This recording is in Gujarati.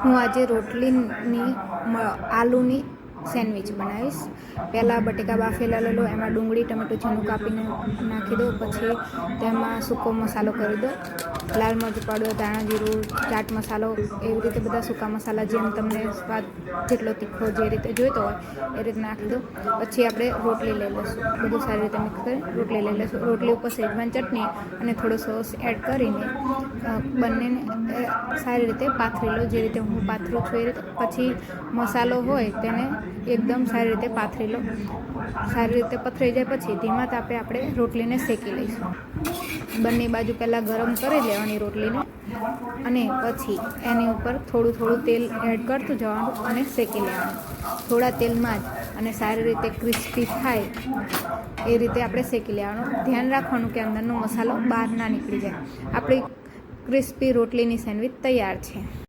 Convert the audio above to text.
હું આજે રોટલીની આલુની સેન્ડવિચ બનાવીશ. પહેલાં બટેકા બાફેલા લઈ લો, એમાં ડુંગળી, ટમેટું, ઝીણું કાપીને નાખી દો, પછી તેમાં સૂકો મસાલો કરી દો. લાલ મરચું પાવડર, ધાણા જીરું, ચાટ મસાલો, એવી રીતે બધા સૂકા મસાલા જેમ તમને સ્વાદ જેટલો તીખો જે રીતે જોઈતો હોય એ રીતે નાખી દો. પછી આપણે રોટલી લઈ લઈશું. બધું સારી રીતે મિક્સ કરી રોટલી લઈ લઈશું. રોટલી ઉપર સેજવાન ચટણી અને થોડો સોસ એડ કરીને બંનેને સારી રીતે પાથરી લો. જે રીતે હું પાથરું છું એ રીતે. પછી મસાલો હોય તેને એકદમ સારી રીતે પાથરી લો. સારી રીતે પથરાઈ જાય પછી ધીમા તાપે આપણે રોટલીને શેકી લઈશું. બંને બાજુ પહેલાં ગરમ કરી લેવાની રોટલીને અને પછી એની ઉપર થોડું થોડું તેલ એડ કરતું જવાનું અને શેકી લેવાનું. થોડા તેલમાં જ અને સારી રીતે ક્રિસ્પી થાય એ રીતે આપણે શેકી લેવાનું. ધ્યાન રાખવાનું કે અંદરનો મસાલો બહાર ના નીકળી જાય. આપણી ક્રિસ્પી રોટલીની સેન્ડવિચ તૈયાર છે.